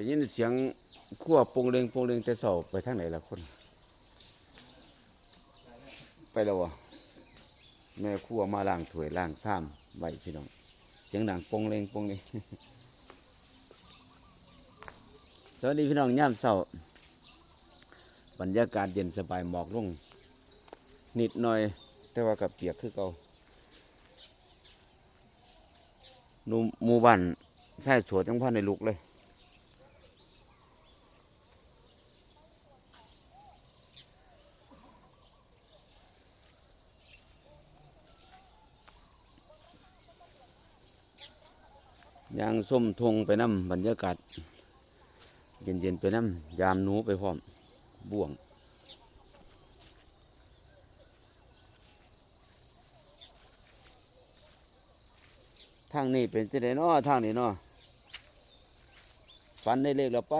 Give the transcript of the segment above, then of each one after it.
ได้ยินเสียงขั้วปงเลงปงเลงแต่เสาไปทางไหนล่ะคน ไปแล้ววะแม่ขั้วมาล้างถวยล้างซ้ำไว้พี่น้อง เสียงดังปงเลงปงเลงสวัสดีพี่น้องย่ามเสาบรรยากาศเย็นสบายหมอกลง นิดหน่อย แต่ว่ากับเปียกคือเก่าหนูหมู่บ้านใส่สวดจังพ่อในลุกเลย ยางส้มทงไปน้ำบรรยากาศ เย็นๆไปน้ำยามหนูไปพร้อมบ่วงทางนี้เป็นจะไดเนาะทางนี้เนาะฟันได้เลขแล้วไป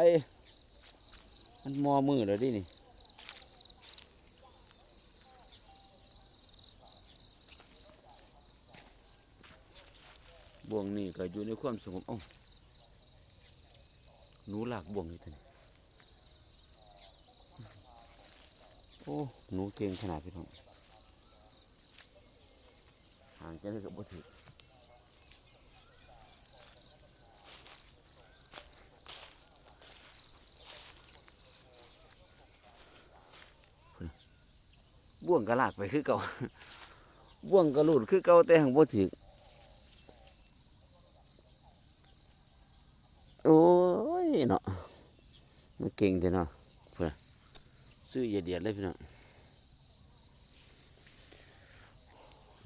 มันมอมือแล้วดินี่ บ่วง นี่ก็อยู่ในความสงบอ้าหนูหลากบ่วงนี่ท่านโอ้หนูเก่งขนาดพี่น้องห่างกันเลยกับบ่ถือบ่วงก็ลากไปคือเก่าบ่วงก็หลุดคือเก่าแต่หังบ่ถือ โอ้ย เนาะมันเก่งแต่เนาะเพื่อซื้อเยียดเดียดเลยพี่น้อง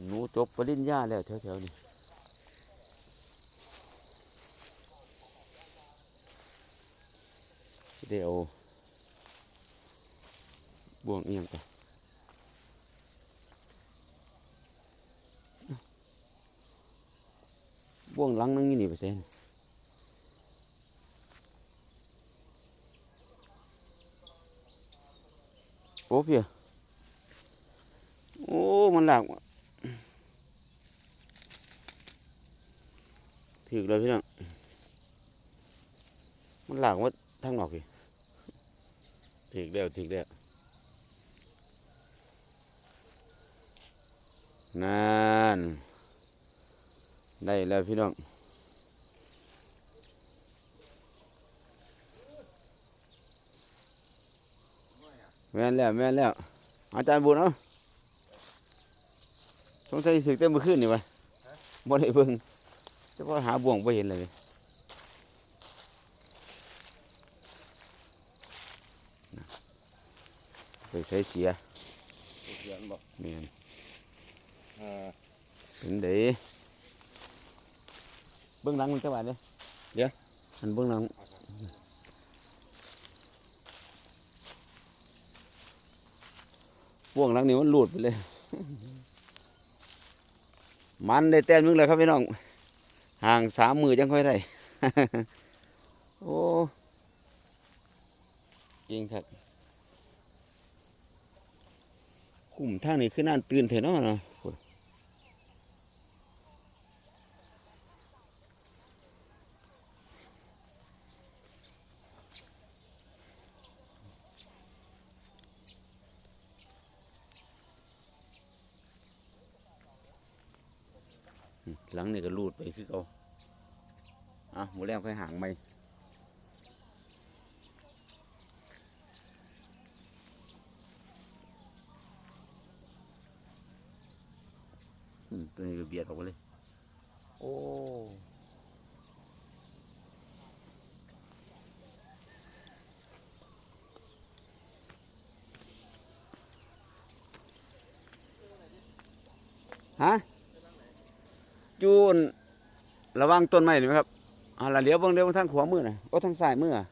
หนูจบปริญญาแล้วแถวๆนี้สิได้เอาบ่วงเอียงไปบ่วงหลังนึงนี่นี่ไปเซ็น อ้เพียโอ้ มันหลากถือเลยพี่น้อง มันหลากว่าทางนอกพี่ถือแล้วถือแล้วนั่น ได้แล้วพี่น้อง แม่นแล้วแม่นแล้ว อาจารย์บุญเนาะสงสัยสิถึงเต็มมือขึ้นนี่วะบ่ได้เบิ่งจะพอหาบ่วงบ่เห็นเลยไปใช้เสียเขียนบอกแม่นอ่าเป็นเด้เบื้องหลังมันจังหวะเด้เดี๋ยวอันเบื้องหลัง พ่วงหลังนี้มันหลุดไปเลย มันได้แต้มนึงเลยครับพี่น้อง ห่างสามมือจังค่อยได้ โอ้จริงครับกลุ่มทางนี้คือน่านตื่นเถอะเนาะเนาะโอ้ยหลังนี่ก็รูดไป คือเขาอะหมูแรงค่อยห่างไหมตัวนี้ก็เบียดออกไปเลย โอ้ฮะจูน ระวังต้นไม้นี่ไหมครับอ่าละเลี้ยวเบิ่งเลี้ยวบางทางขวามือน่ะโอ้ทางซ้ายมืออะ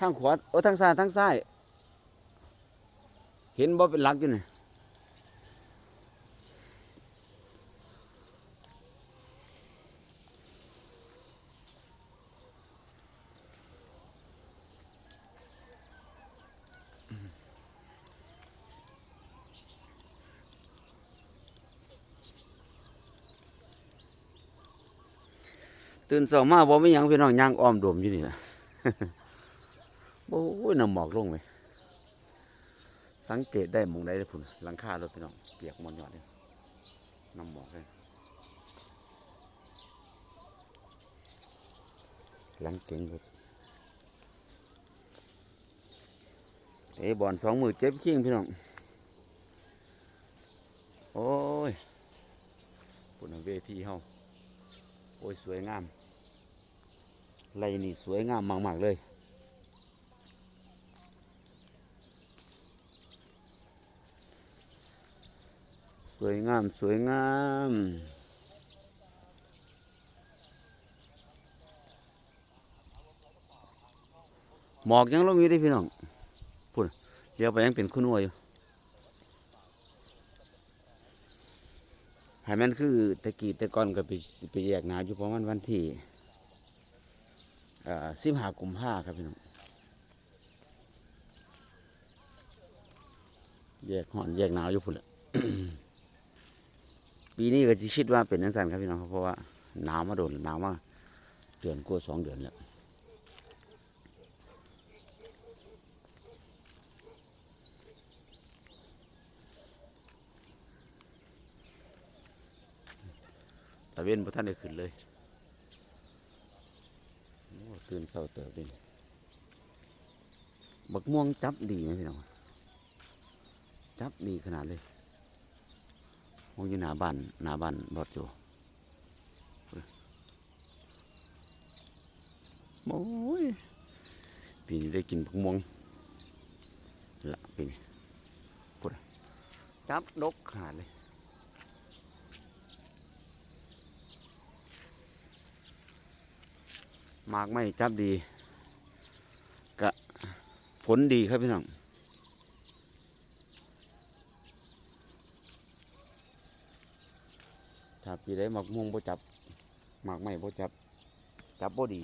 ทางขวาโอ้ทางซ้ายทางซ้าย เห็นบ่เป็นหลักอยู่นี่ ตื่นเช้ามาบ่มีหยังพี่น้องย่างอ้อมโดมอยู่นี่นะโอ้ยน้ำหมอกลงไปสังเกตได้มองใดได้อพุ่นหลังคารถพี่น้องเปียกมอนยอดเลยน้ำหมอกเลยหลังเก่งรถเอ้บอลสองมือเจ็บเคียงพี่น้อง โอ้ยปุ่นเวทีเฮาโอ้ย สวยงาม ไรนี่สวยงามมาก ๆ เลย สวยงาม สวยงามหมอกยังลงอยู่เดิพี่น้องพุ่นเดี๋ยวไปยังเป็นคุณวัวอยู่ให้มันคือตะกี้ต่ก่อนก็ไปไปแยกหนาอยู่ประมาณวันที่ สิบห้ากุมภาครับพี่น้องแยกห่อนแยกหนาวอยู่พุ่นละปีนี้ก็จะคิดว่าเป็นนังสันครับพี่น้องเพราะว่าหนาวมาโดนหนาวมาเดือนกว่าสองเดือนแล้วตะเวนพระท่านได้ขึ้นเลย คืนเศร้าเติบดิบักม่วงจับดีไหมพี่น้องจับดีขนาดเลยมองอยู่หน้าบ้านหน้าบ้านบอดโจโอ้ยปีนี้ได้กินบักม่วงละปีนี้พูดจับดกขนาดเลย มากไม่จับดีกะผลดีครับพี่น้องถ้าปีใดหมากม่วงบ่จับหมากไม่บ่จับ จับบ่ดี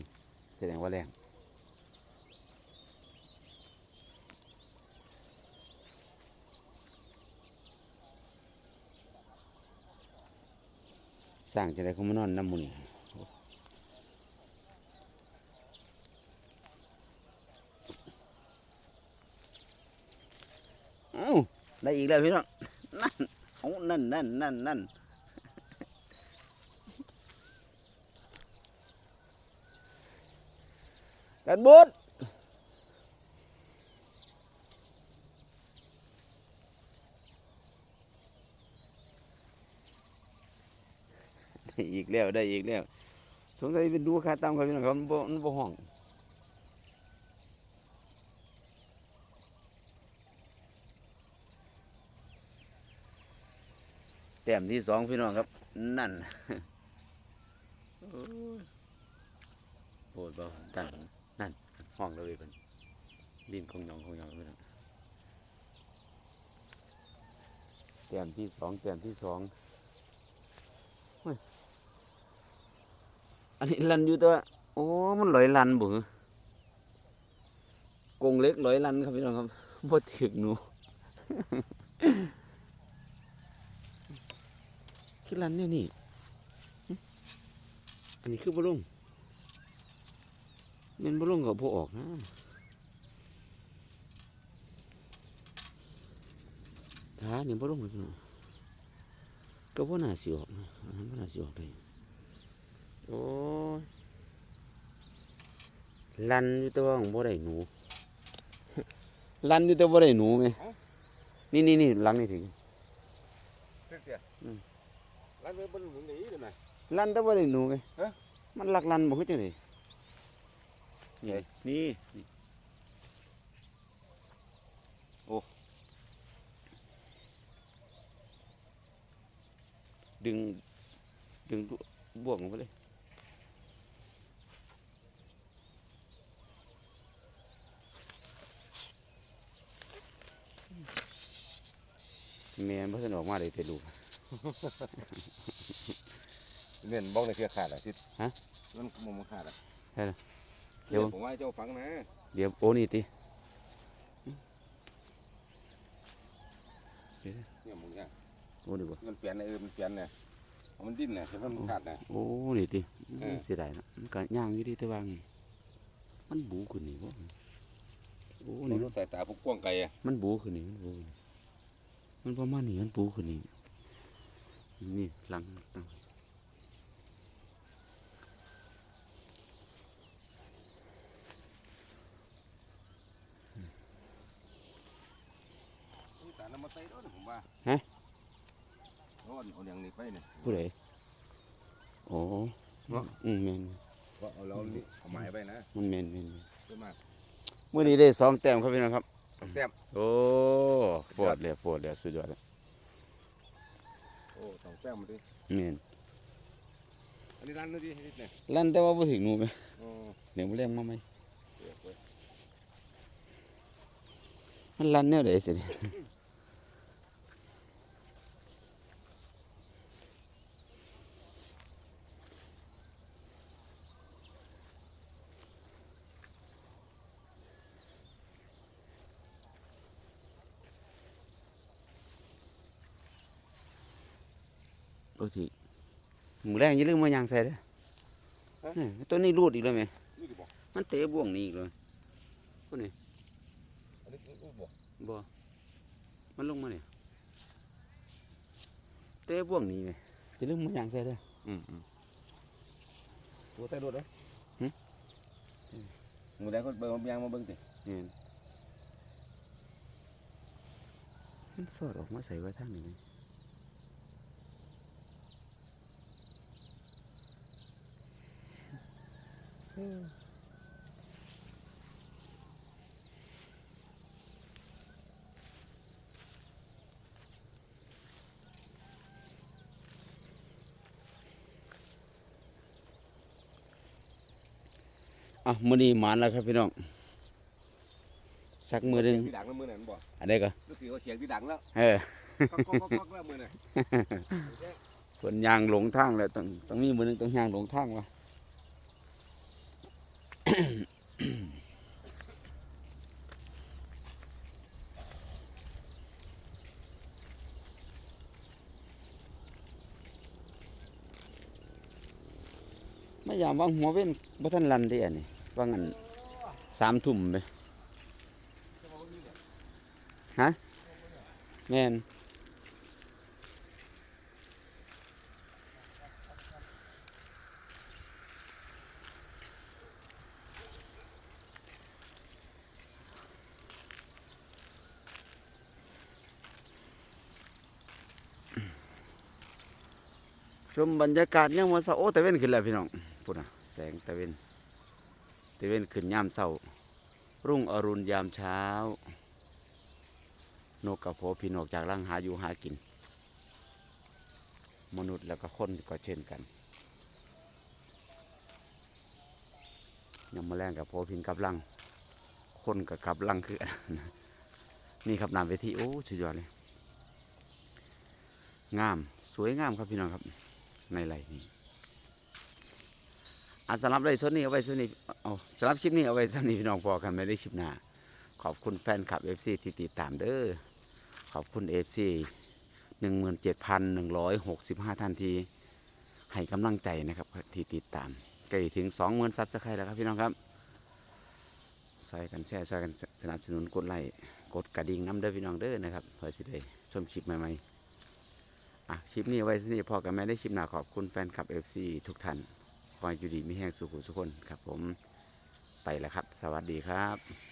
แสดงว่าแรงสร้างจะได้เขามานอนน้ำมูนี่ เอ้า ได้อีกแล้วพี่น้องนั่นเอานั่นนั่นนั่นนั่นกันบุดได้อีกแล้วได้อีกแล้วสงสัยเป็นดูค่าตามครับพี่น้องครับมันบ่มันบ่ห้อง ต้มที่สองพี่น้องครับ นั่นโอ้ยโปรดเบาตั้งนั่น ห้องเราเลยเป็นดินคงยองคงยองพี่น้องแต้มที่สองแต้มที่สองอันนี้ลันอยู่ตัวโอ้ มันลอยลันบุกงเล็กลอยลันครับพี่น้องครับบ่ถึกหนู คือรันเนี่ยนี่หึอันนี้คือบลุงเม่นบลุงกับพอออกนะท้าเนี่ยบลุงเลยพี่น้องก็ว่าน่าสิออกนะอันนั้นบ่น่าสิออกเลยโอ้ยลันอยู่แต่ว่าของบ่ได้หนู ลันอยู่แต่บ่ได้หนูไงนี่นี่นี่หลังนี่ถึงเสีย อืมร้านเว็บบนหมุนหนีเลยนะลันแต่บ่ได้หนูไงฮะมันหลักลันบ่คือจังได๋นี่นี่นี่โอ้ดึง ดึงตัวบวกลงไปเลยแม่นบ่ทันออกมาเลยแต่ลูก เล่นบ้องในเครือขาดอะที่ฮะ มันมุมขาดอะใช่เหรอเดี๋ยวผมว่าให้เจ้าฟังนะเดี๋ยวโอ้นี่ติเนี่ยมึงเนี่ยโอ้ดีกว่ามันเปลี่ยนในเออมันเปลี่ยนเนี่ยเอามันดิ้นน่ะใช่ไหมมันขาดน่ะโอ้นี่ติเออ เสียดายเนาะมันก็ย่างอยู่ดีแต่ว่าไงมันบูขึ้นนี่บ่โอ้นี่นี่รู้สายตาพวกกว้างไกลอะมันบูขึ้นนี่มันบูขึ้นนี่มันประมาณนี้มันบูขึ้นนี่ นี่หลังตั้งนี่ตาน้ำมาใส่ด้วยผมว่าฮะโอ้เอาอย่างนี้ไปเนี่ยผู้ใดโอ้เนาะอืมแม่นก็เอาแล้วนี่เอาหมายไปนะมันแมนแมนแม่นเยอะมากมื้อนี้ได้สองแต้มครับพี่น้องครับแต้มโอ้ปวดเลยปวดเลยสุดยอดเลย โอ้สองแต้มมาดิแม่นอันนี้ร้านนู้นดินิดเนี่ยลั่นแต่ว่าบ่ถึงหนูไหมโอ้เดี๋ยวมาเลี้ยงมาไหมเดี๋ยวเว้ยมันลั่นแนวใดสิเนี่ย โอ้ทีหมูแรงอย่าลืมมายางใส่เด้อนี่ตัวนี้รูดอีกแล้วไหมนี่ดิบอกมันเตะบ่วงนี้อีกเลยพวกนี้อันนี้อู้บอกบ่มันลงมาเนี่ยเตะบ่วงนี้ไหมจะลืมมายางใส่เด้ออืมอืมตัวใส่รถเหรอหึหมูแดงก็เบิ่งยางมาเบิ่งสินี่นมันสอดออกมาใส่ไว้ทางนี้ไหม อะมื้อนี้หมานแล้วครับพี่น้องสักมือหนึงที่ดังแล้วมือไหนมันบอกอันใดก็รู้สึกว่าเสียงที่ดังแล้วเออก๊อกก๊อกก๊อกก๊อกแล้วมือไหนเพิ่นยางหลงทางแล้วต้องต้องมีมือหนึงต้องยางหลงทางวะ ไม่ยามว่างหัวเว้นบ่ทันลันเด้อันนี้ว่างั้นสามทุ่มไปฮะแม่นชมบรรยากาศยามวันเสาร์โอ้แตะเว้นขึ้นแล้วพี่น้อง พุ่นน่ะแสงตะเวนตะเวนขึ้นยามเช้า รุ่งอรุณยามเช้า นกกระโพพี่นกจากร่างหาอยู่หากิน มนุษย์แล้วก็คนก็เช่นกันยามมาแรงกับโพพินกับลัง คนกับกับลังคือ นี่ครับนามเวทีโอ้สุดยอดเลย งาม สวยงามครับพี่น้องครับ ในไหลนี้ อาสำหรับไลฟ์สดนี้เอาไว้สนี้เอาสำหรับคลิปนี้เอาไว้สนี้พี่น้องพอกันไม่ได้คลิปหน้าขอบคุณแฟนคลับเอฟซีที่ติดตามเด้อขอบคุณเอฟซีหนึ่งหมื่นเจ็ดพันหนึ่งร้อยหกสิบห้าท่านที่ให้กำลังใจนะครับที่ติดตามใกล้ถึงสองหมื่นซับสไครต์แล้วครับพี่น้องครับซอยกันแชร์ซอยกันสนับสนุนกดไลค์กดกระดิ่งน้ำเด้อพี่น้องเด้อนะครับเพื่อสิได้ชมคลิปใหม่ๆอะคลิปนี้ไว้สนี่พอกันไม่ได้คลิปหนาขอบคุณแฟนคลับ FC ทุกท่าน ขอยอยู่ดีมีแห้งสุขุสุขคนครับผมไปแล้วครับ สวัสดีครับ